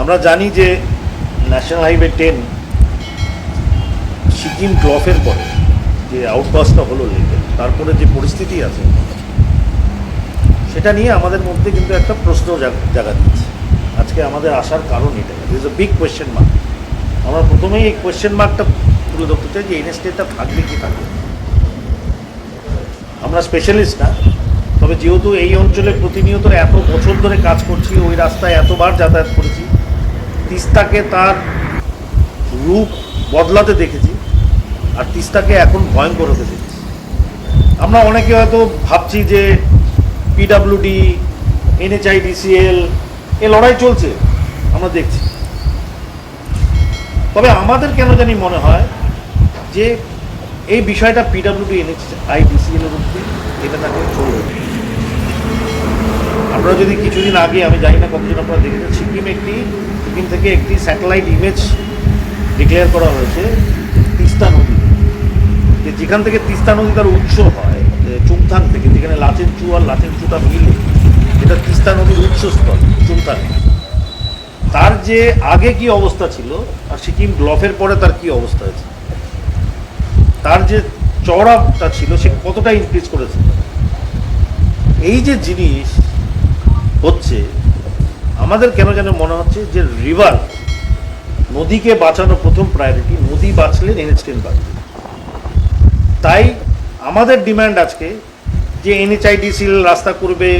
আমরা জানি যে ন্যাশনাল হাইওয়ে টেন সিকিম ড্রফের পরে যে আউটবাসটা হলো লেকের তারপরে যে পরিস্থিতি আছে, সেটা নিয়ে আমাদের মধ্যে কিন্তু একটা প্রশ্ন জাগা দিচ্ছে। আজকে আমাদের আসার কারণ এটা। Is a big question mark আমরা প্রথমেই এই কোয়েশ্চেন মার্কটা তুলে ধরতে চাই যে এনএসটিটা থাকবে কি থাকবে আমরা স্পেশালিস্ট না, তবে যেহেতু এই অঞ্চলে প্রতিনিয়ত এত বছর ধরে কাজ করছি, ওই রাস্তায় এতবার যাতায়াত করেছি তিস্তাকে তার রূপ বদলাতে দেখেছি, আর তিস্তাকে এখন ভয়ঙ্কর হতে দেখেছি। আমরা অনেকে হয়তো ভাবছি যে পিডাব্লিউডি এনএচআইডিসিএল এ লড়াই চলছে, আমরা দেখছি। তবে আমাদের কেন জানি মনে হয় যে এই বিষয়টা পিডাব্লিউডি এনএচআইডিসিএল এর মধ্যে এটা তাকে চলবে। আপনারা যদি কিছুদিন আগে, আমি জানি না কতজন আপনারা দেখেছেন, সিকিম একটি, সিকিম থেকে একটি স্যাটেলাইট ইমেজ ডিক্লেয়ার করা হয়েছে, তিস্তা নদী। যে যেখান থেকে তিস্তা নদী তার উৎস হয়, যে চুমথাং থেকে, যেখানে লাচেন চু আর লাচেন চুটা মিলে যেটা তিস্তা নদীর উৎসস্থল চুমথাং তার যে আগে কি অবস্থা ছিল, আর সিকিম ব্লফের পরে তার কি অবস্থা হয়েছে? তার যে চওড়াটা ছিল, সে কতটা ইনক্রিজ করেছে? এই যে জিনিস হচ্ছে, আমাদের কেন যেন মনে হচ্ছে যে রিভার নদীকে বাঁচানো প্রথম প্রায়োরিটি নদী বাঁচলে এনএচটেন বাঁচবে। তাই আমাদের ডিমান্ড আজকে যে এনএচআইডিসিএল রাস্তা করবে,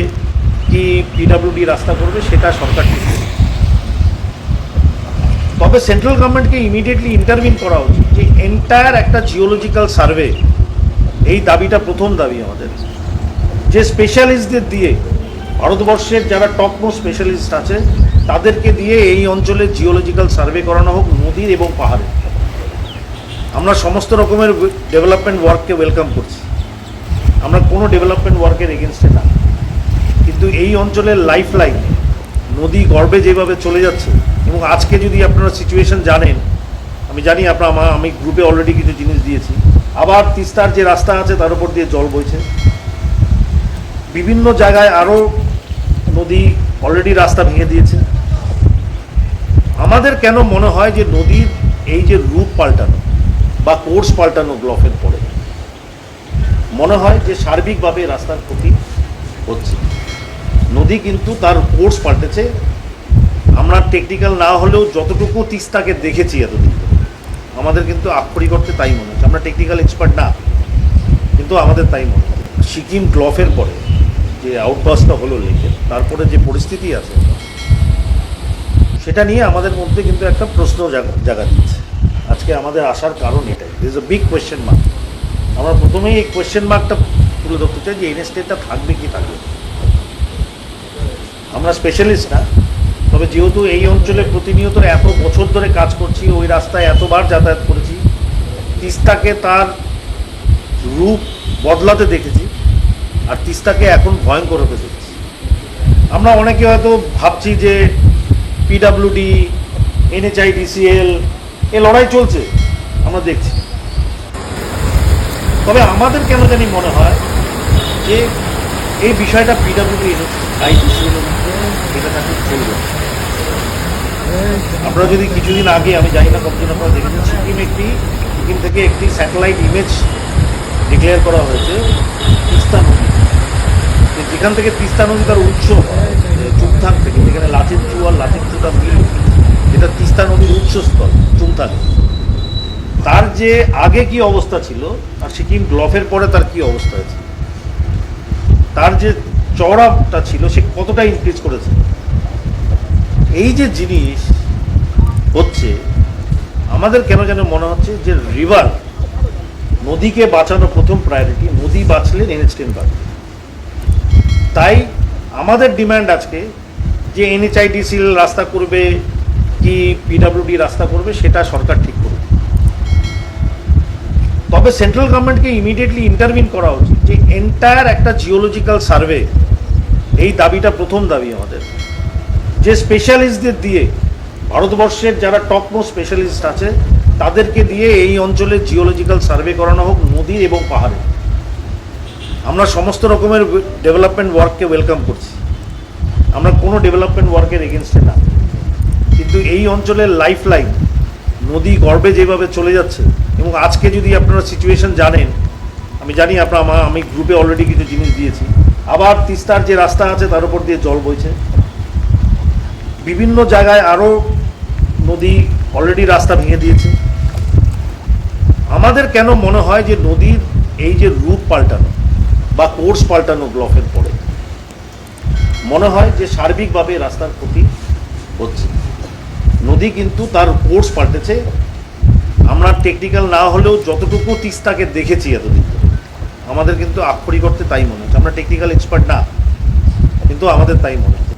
কি পিডাব্লিউডি রাস্তা করবে, সেটা সরকার ঠিক তবে সেন্ট্রাল গভর্নমেন্টকে ইমিডিয়েটলি ইন্টারভিন করা উচিত যে এন্টায়ার একটা জিওলজিক্যাল সার্ভে এই দাবিটা প্রথম দাবি আমাদের। যে স্পেশালিস্টদের দিয়ে ভারতবর্ষের যারা টপ মোস্ট স্পেশালিস্ট আছে, তাদেরকে দিয়ে এই অঞ্চলে জিওলজিক্যাল সার্ভে করানো হোক নদীর এবং পাহাড়ের। আমরা সমস্ত রকমের ডেভেলপমেন্ট ওয়ার্ককে ওয়েলকাম করছি। আমরা কোনো ডেভেলপমেন্ট ওয়ার্কের এগেনস্টে না। কিন্তু এই অঞ্চলের লাইফ লাইন নদী গর্বে যেভাবে চলে যাচ্ছে, এবং আজকে যদি আপনারা সিচুয়েশন জানেন, আমি জানি আপনার আমা- আমি গ্রুপে অলরেডি কিছু জিনিস দিয়েছি। আবার তিস্তার যে রাস্তা আছে, তার উপর দিয়ে জল বইছে। বিভিন্ন জায়গায় আরও নদী অলরেডি রাস্তা ভেঙে দিয়েছে। আমাদের কেন মনে হয় যে নদীর এই যে রূপ পাল্টানো বা কোর্স পাল্টানো ব্লকের পরে মনে হয় যে সার্বিকভাবে রাস্তার ক্ষতি হচ্ছে। নদী কিন্তু তার কোর্স পাল্টেছে। আমরা টেকনিক্যাল না হলেও যতটুকু তিস্তাকে দেখেছি এতদিন আমাদের কিন্তু আক্ষরিক অর্থে তাই মনে হচ্ছে। আমরা টেকনিক্যাল এক্সপার্ট না, কিন্তু আমাদের তাই মনে হয় সিকিম গ্লফের পরে যে আউটবাসটা হলো লেকের তারপরে যে পরিস্থিতি আছে, সেটা নিয়ে আমাদের মধ্যে কিন্তু একটা প্রশ্ন জাগ- দিচ্ছে। আজকে আমাদের আসার কারণ এটাই। Is a big question mark আমরা প্রথমেই এই কোয়েশ্চেন মার্কটা তুলে ধরতে চাই যে এনএসটিটা থাকবে কি থাকবে আমরা স্পেশালিস্ট না, তবে যেহেতু এই অঞ্চলে প্রতিনিয়ত এত বছর ধরে কাজ করছি, ওই রাস্তায় এতবার যাতায়াত করেছি, তিস্তাকে তার রূপ বদলাতে দেখেছি, আর তিস্তাকে এখন ভয়ঙ্কর হতে দেখেছি। আমরা অনেকে হয়তো ভাবছি যে পিডাব্লিউডি এনএচআইডিসিএল এ লড়াই চলছে, আমরা দেখছি। তবে আমাদের কেন জানি মনে হয় যে এই বিষয়টা পিডাব্লিউডি এনএচআইডিসিএল এর মধ্যে এটা তাকে চলবে আমরা যদি কিছুদিন আগে, আমি জানি না কতজন আপনারা দেখেছেন, সিকিম একটি, সিকিম থেকে একটি স্যাটেলাইট ইমেজ ডিক্লেয়ার করা হয়েছে যে যেখান থেকে তিস্তা নদী তার উৎস যে চুমথাং থেকে, যেখানে লাচেন চু আর লাচেন চুটা মিল যেটা তিস্তা নদীর উৎসস্থল চুমথাং তার যে আগে কি অবস্থা ছিল, আর সিকিম ব্লফের পরে তার কি অবস্থা হয়েছে? তার যে চওড়াটা ছিল, সে কতটা ইনক্রিজ করেছে? এই যে জিনিস হচ্ছে, আমাদের কেন যেন মনে হচ্ছে যে রিভার নদীকে বাঁচানো প্রথম প্রায়োরিটি নদী বাঁচলে এনএচটেন বাঁচবে তাই আমাদের ডিমান্ড আজকে যে এনএচআইডিসিএল রাস্তা করবে, কি পিডাব্লিউডি রাস্তা করবে, সেটা সরকার ঠিক করবে তবে সেন্ট্রাল গভর্নমেন্টকে ইমিডিয়েটলি ইন্টারভিন করা উচিত যে এন্টায়ার একটা জিওলজিক্যাল সার্ভে এই দাবিটা প্রথম দাবি আমাদের। যে স্পেশালিস্টদের দিয়ে, ভারতবর্ষের যারা টপ মোস্ট স্পেশালিস্ট আছে, তাদেরকে দিয়ে এই অঞ্চলের জিওলজিক্যাল সার্ভে করানো হোক নদী এবং পাহাড়ে আমরা সমস্ত রকমের ডেভেলপমেন্ট ওয়ার্ককে ওয়েলকাম করছি। আমরা কোনো ডেভেলপমেন্ট ওয়ার্কের এগেনস্টে না। কিন্তু এই অঞ্চলের লাইফ লাইন নদী, গর্বে যেভাবে চলে যাচ্ছে, এবং আজকে যদি আপনারা সিচুয়েশন জানেন, আমি জানি আপনার আমা- গ্রুপে অলরেডি কিছু জিনিস দিয়েছি। আবার তিস্তার যে রাস্তা আছে, তার উপর দিয়ে জল বইছে। বিভিন্ন জায়গায় আরও নদী অলরেডি রাস্তা ভেঙে দিয়েছে। আমাদের কেন মনে হয় যে নদীর এই যে রূপ পাল্টানো বা কোর্স পাল্টানো ব্লকের পরে। মনে হয় যে সার্বিকভাবে রাস্তার ক্ষতি হচ্ছে। নদী কিন্তু তার কোর্স পাল্টেছে। আমরা টেকনিক্যাল না হলেও যতটুকু তিস্তাকে দেখেছি এতদিন আমাদের কিন্তু আক্ষরিক অর্থে তাই মনে হচ্ছে। আমরা টেকনিক্যাল এক্সপার্ট না, কিন্তু আমাদের তাই মনে হচ্ছে।